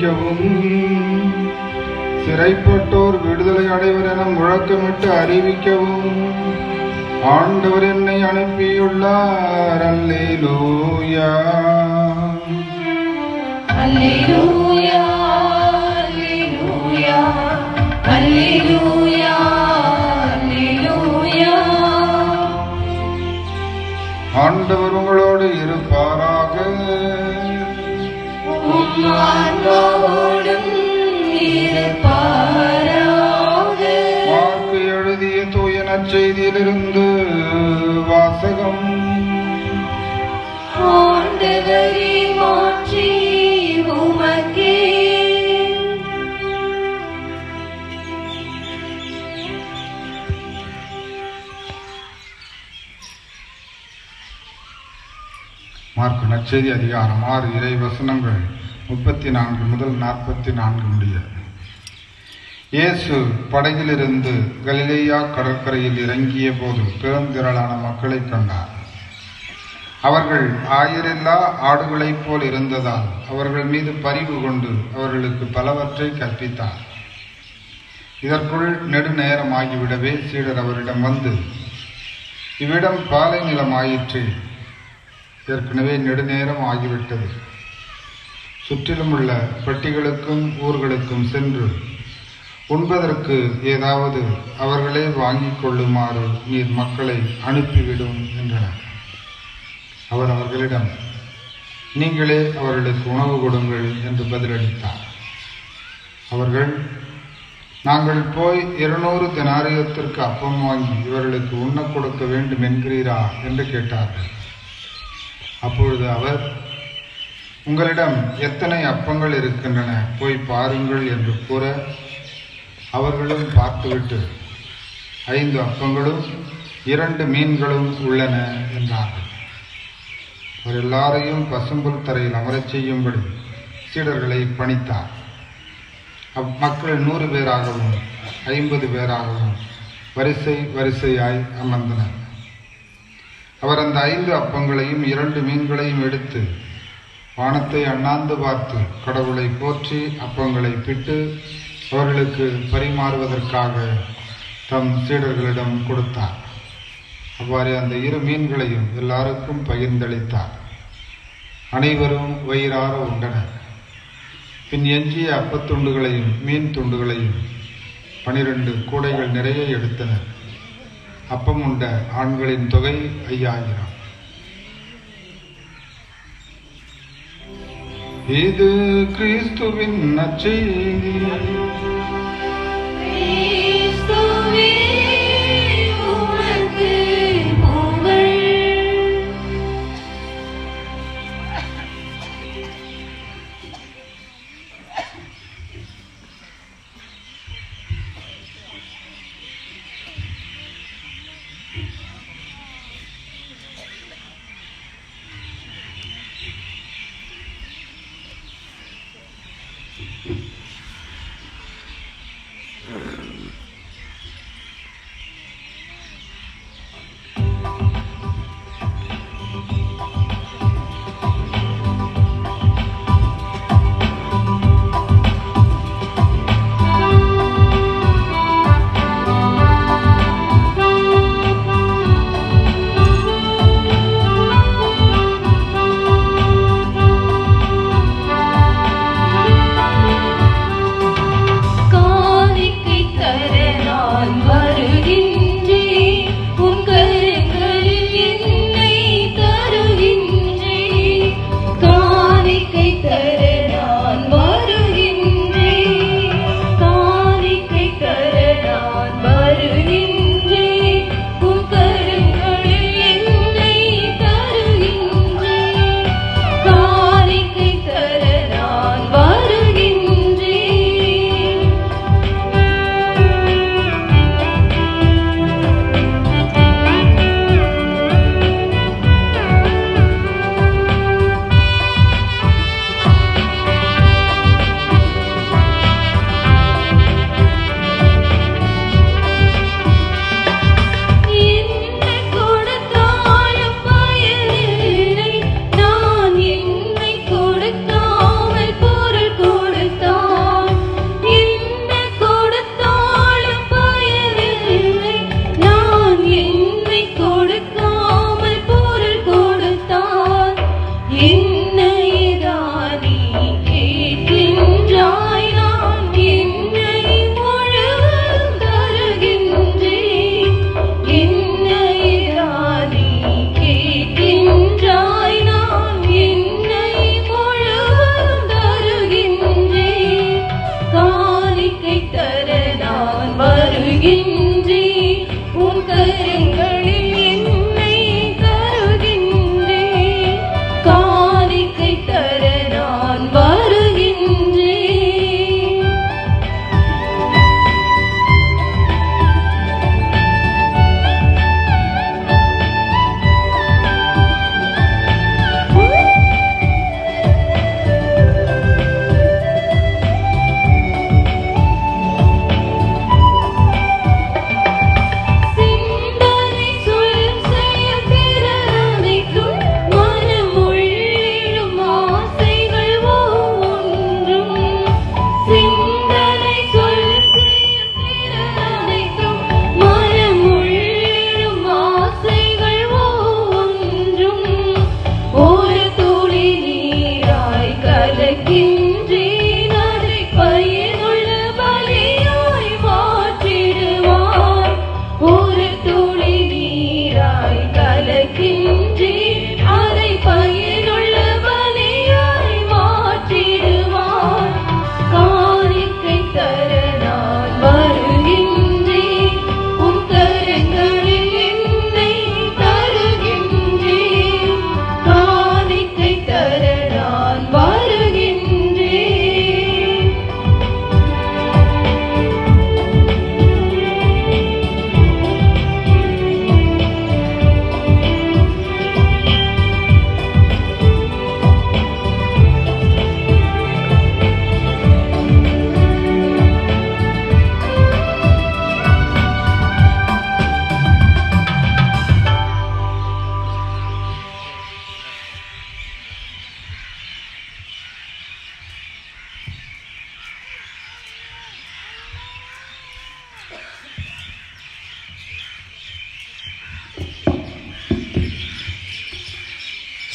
அறிவிக்கவும் சிறைப்பட்டோர் விடுதலை அடைவர் என முழக்கமிட்டு அறிவிக்கவும். ஆண்டவர் என்னை அனுப்பியுள்ளார். அல்லேலூயா. Alleluia. ஆண்டவர் உங்களோடு இருப்பாராக. மார்க்கு எழுதிய தூய நற்செய்தியிலிருந்து வாசகம். ஆண்டவரே மாற்றி உமக்கே. மார்க் நற்செய்தி அதிகாரம் ஆறு இறை வசனங்கள். முப்பத்தி நான்கு முதல் நாற்பத்தி நான்கு முடிய. இயேசு படகிலிருந்து கலிலேயா கடற்கரையில் இறங்கிய போது பெருந்திரளான மக்களைக் கண்டார். அவர்கள் ஆயரில்லா ஆடுகளைப் போல் இருந்ததால் அவர்கள் மீது பரிவு கொண்டு அவர்களுக்கு பலவற்றை கற்பித்தார். இதற்குள் நெடுநேரம் ஆகிவிடவே சீடர் அவரிடம் வந்து இவ்விடம் பாலை நிலமாயிற்று. ஏற்கனவே நெடுநேரம் ஆகிவிட்டது. சுற்றிலும் உள்ள பட்டிகளுக்கும் ஊர்களுக்கும் சென்று உண்பதற்கு ஏதாவது அவர்களே வாங்கிக் கொள்ளுமாறு நீர் மக்களை அனுப்பிவிடும் என்றனர். அவர் அவர்களிடம் நீங்களே அவர்களுக்கு உணவு கொடுங்கள் என்று பதிலளித்தார். அவர்கள் நாங்கள் போய் இருநூறு தினாரியத்திற்கு அப்பம் வாங்கி இவர்களுக்கு உண்ணக் கொடுக்க வேண்டும் என்கிறீரா? என்று கேட்டார்கள். அப்பொழுது அவர் உங்களிடம் எத்தனை அப்பங்கள் இருக்கின்றன? போய் பாருங்கள் என்று கூற அவர்களும் பார்த்துவிட்டு ஐந்து அப்பங்களும் இரண்டு மீன்களும் உள்ளன என்றார்கள். அவர் எல்லாரையும் பசும்புல் தரையில் அமரச் செய்யும்படி சீடர்களை பணித்தார். அம்மக்கள் நூறு பேராகவும் ஐம்பது பேராகவும் வரிசை வரிசையாய் அமர்ந்தனர். அவர் அந்த ஐந்து அப்பங்களையும் இரண்டு மீன்களையும் எடுத்து வானத்தை அண்ணாந்து பார்த்து கடவுளை போற்றி அப்பங்களை பிட்டு அவர்களுக்கு பரிமாறுவதற்காக தம் சீடர்களிடம் கொடுத்தார். அவ்வாறு அந்த இரு மீன்களையும் எல்லாருக்கும் பகிர்ந்தளித்தார். அனைவரும் வயிறார உண்டனர். பின் எஞ்சிய அப்பத்துண்டுகளையும் மீன் துண்டுகளையும் பனிரெண்டு கூடைகள் நிறைய எடுத்தனர். அப்பம் உண்ட ஆண்களின் தொகை ஐயாயிரம். இது கிறிஸ்துவின் நற்செய்தி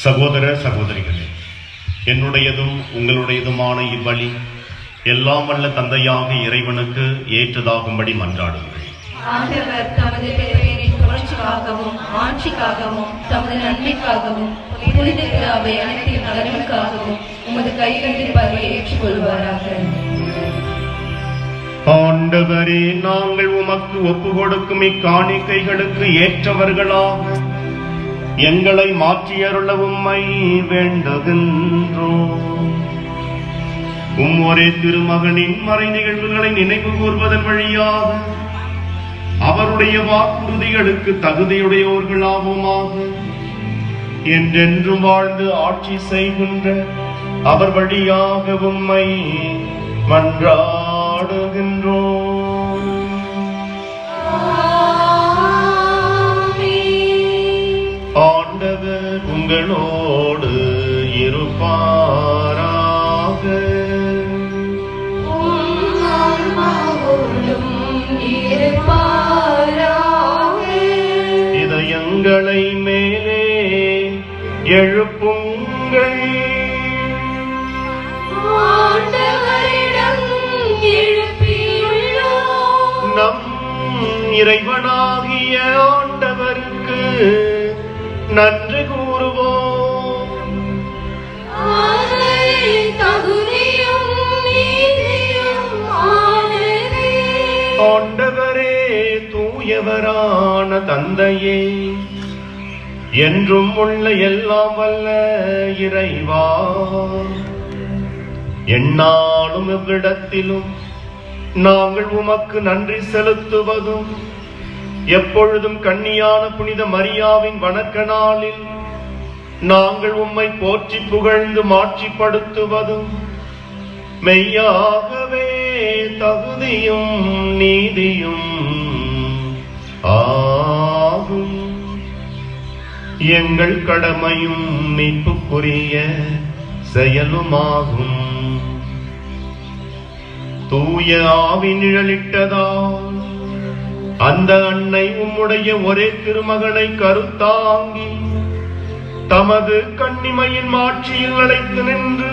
சகோதர சகோதரிகளே என்னுடையதும் உங்களுடையதுமான இவ்வழி எல்லாம் வல்ல தந்தையாக இறைவனுக்கு ஏற்றதாகும்படி மன்றாடுங்கள். ஆண்டவர் தமது ஆட்சிக்காகவும் நன்மைக்காகவும் புனித அவை அனைத்தின் நலனுக்காகவும் உமது கைகளில் பறவை ஏற்றுக்கொள்வாராக. ஆண்டவரே நாங்கள் உமக்கு ஒப்பு கொடுக்கும் இக்காணிக்கைகளுக்கு ஏற்றவர்களாக எங்களை மாற்றியருள உம்மை வேண்டுகின்றோம். உம் ஒரே திருமகனின் மறை நிகழ்வுகளை நினைவு கூர்வதன் வழியாக அவருடைய வாக்குறுதிகளுக்கு தகுதியுடையோர்களாகுமாக. என்றென்றும் வாழ்ந்து ஆட்சி செய்கின்ற அவர் வழியாக உம்மை மன்றாடுகின்றோம். உங்களோடு இருப்பாராக. இதயங்களை மேலே எழுப்புங்கள் நம் இறைவனாகிய ஆண்டவருக்கு நன்றி. தூயவரான தந்தையே என்றும் உள்ள எல்லாம் வல்ல இறைவா. எந்நாளும் எவ்விடத்திலும் நாங்கள் உமக்கு நன்றி செலுத்துவதும் எப்பொழுதும் கண்ணியான புனித மரியாவின் வணக்க நாளில் நாங்கள் உம்மை போற்றி புகழ்ந்து மாட்சிப்படுத்துவதும் மெய்யாகவே தகுதியும் நீதியும் ஆகும். எங்கள் கடமையும் மீட்புக்குரிய செயலுமாகும். தூய ஆவி நிழலிட்டதால் அந்த அன்னை உம்முடைய ஒரே திருமகனை கருத்தாங்கி தமது கண்ணிமையின் மாட்சியில் அழைத்து நின்று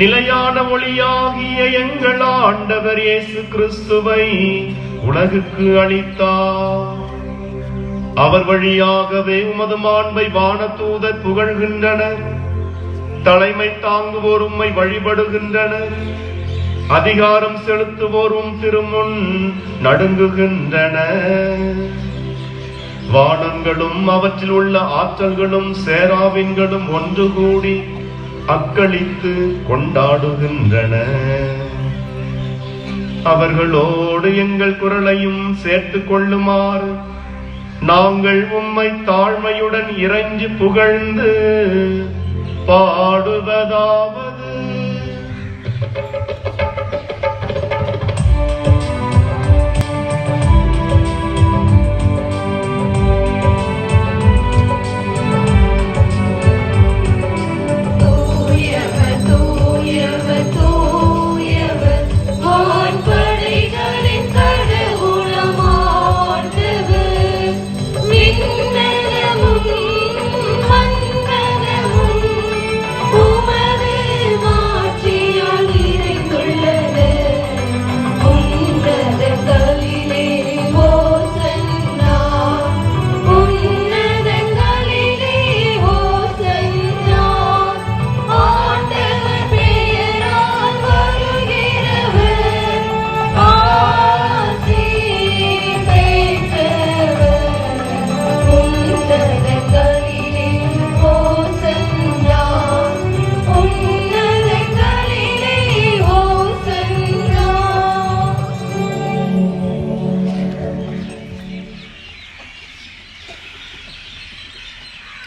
நிலையான ஒளியாகிய எங்கள் ஆண்டவர் இயேசு கிறிஸ்துவை உலகுக்கு அளித்தார். அவர் வழியாகவே உமது மாண்பை வானதூதர் புகழ்கின்றனர். தலைமை தாங்குவோர் உம்மை வழிபடுகின்றனர். அதிகாரம் செலுத்துவோரும் திருமுன் நடுங்குகின்றன வானங்களும் அவற்றில் உள்ள ஆற்றல்களும் சேராவின்களும் ஒன்று கூடி அக்களித்து கொண்டாடுகின்றன. அவர்களோடு எங்கள் குரலையும் சேர்த்து கொள்ளுமாறு. நாங்கள் உம்மை தாழ்மையுடன் இறைஞ்சி புகழ்ந்து பாடுவதாவது.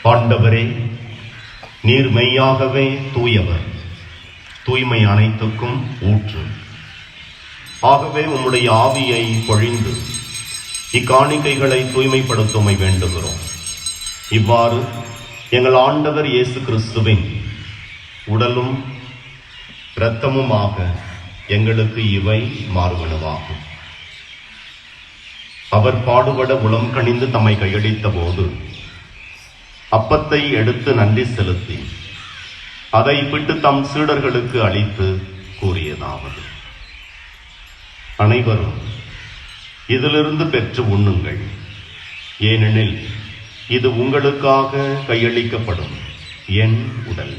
ஆண்டவரே நீர் மெய்யாகவே தூயவர். தூய்மை அனைத்துக்கும் ஊற்று. ஆகவே உம்முடைய ஆவியை பொழிந்து இக்காணிக்கைகளை தூய்மைப்படுத்துமை வேண்டுகிறோம். இவ்வாறு எங்கள் ஆண்டவர் இயேசு கிறிஸ்துவின் உடலும் இரத்தமுமாக எங்களுக்கு இவை மாறுவனவாகும். அவர் பாடுபட உளம் கணிந்து தம்மை கையடித்த போது அப்பத்தை எடுத்து நன்றி செலுத்தி அதை விட்டு தம் சீடர்களுக்கு அளித்து கூறியதாவது. அனைவரும் இதிலிருந்து பெற்று உண்ணுங்கள். ஏனெனில் இது உங்களுக்காக கையளிக்கப்படும் என் உடல்.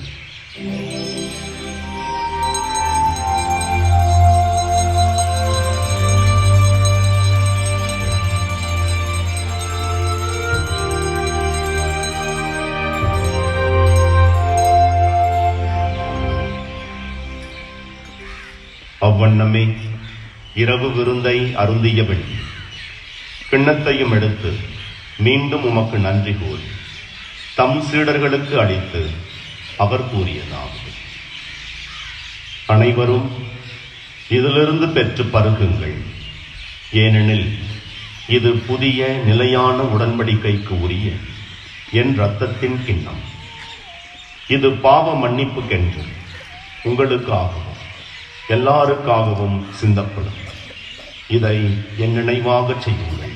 அவ்வண்ணமே இரவு விருந்தை அருந்தியபின் கிண்ணத்தையும் எடுத்து மீண்டும் உமக்கு நன்றி கூறி தம் சீடர்களுக்கு அளித்து அவர் கூறியதாவது. அனைவரும் இதிலிருந்து பெற்று பருகுங்கள். ஏனெனில் இது புதிய நிலையான உடன்படிக்கைக்கு உரிய என் ரத்தத்தின் கிண்ணம். இது பாவ மன்னிப்புக்கென்று உங்களுக்காகவும் எல்லாருக்காகவும் சிந்தப்படும். இதை என் நினைவாகச் செய்யுங்கள்.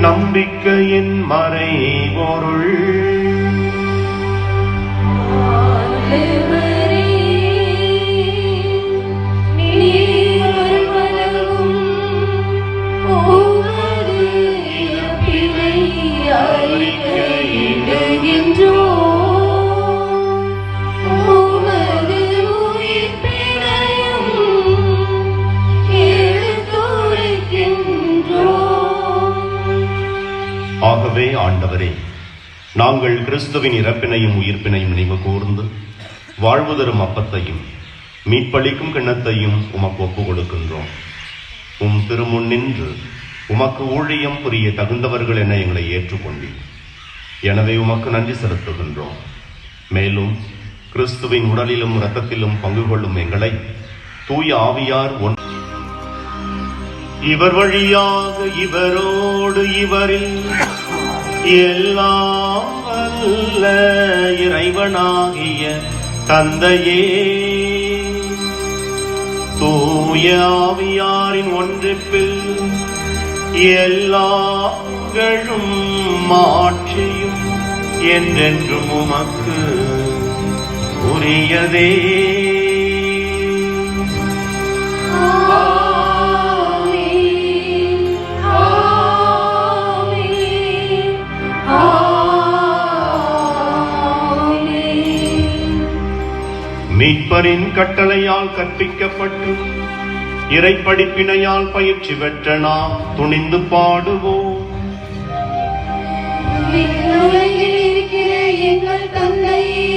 நம்பிக்கையின் மறை பொருள் ஆகவே ஆண்டவரே நாங்கள் கிறிஸ்துவின் இறப்பினையும் உயிர்ப்பினையும் நினைவு கூர்ந்து வாழ்வு தரும் அப்பத்தையும் மீட்பளிக்கும் கிண்ணத்தையும் உமக்கு ஒப்புக் கொடுக்கின்றோம் உம் திருமுன் நின்று உமக்கு ஊழியம் புரிய தகுந்தவர்கள் என எங்களை ஏற்றுக்கொண்டீர். எனவே உமக்கு நன்றி செலுத்துகின்றோம். மேலும் கிறிஸ்துவின் உடலிலும் இரத்தத்திலும் பங்கு கொள்ளும் எங்களை தூய ஆவியார் ஒன் இவர் வழியாக இவரோடு இவரில் எல்லாம் இறைவனாகிய தந்தையே தூய ஆவியாரின் ஒன்றிப்பில் எல்லாங்களும் மாற்றியும் என்றென்றும் உமக்கு உரியதே. மீட்பரின் கட்டளையால் கற்பிக்கப்பட்டு இறைப்படிப்பினையால் பயிற்சி பெற்ற நாம் துணிந்து பாடுவோம். இருக்கிற எங்கள் தந்தையே,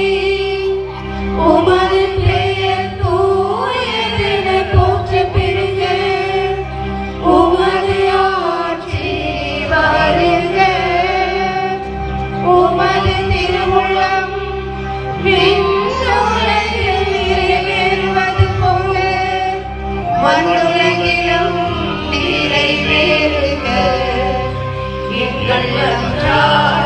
மண்ணுலகிலும் நிறைவேறுக எங்கள் அன்றாட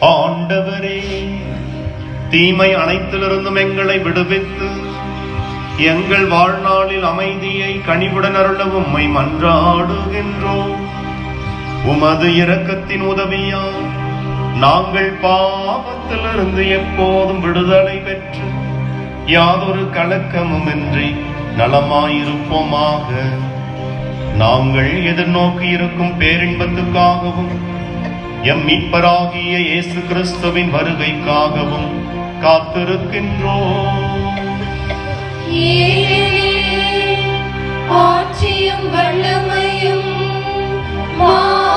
ஆண்டவரே தீமை அனைத்திலிருந்தும் எங்களை விடுவித்து எங்கள் வாழ்நாளில் அமைதியை கனிவுடன் அருள உம்மை மன்றாடுகின்றோம். உமது இரக்கத்தின் உதவியால் நாங்கள் பாவத்திலிருந்து எப்போதும் விடுதலை பெற்று யாதொரு கலக்கமுமின்றி நலமாயிருப்போமாக. நாங்கள் எதிர்நோக்கி இருக்கும் பேரின்பத்துக்காகவும் எம் மீட்பராகிய இயேசு கிறிஸ்துவின் வருகைக்காகவும் காத்திருக்கின்றோம். ஆட்சியும் வல்லமையும் மா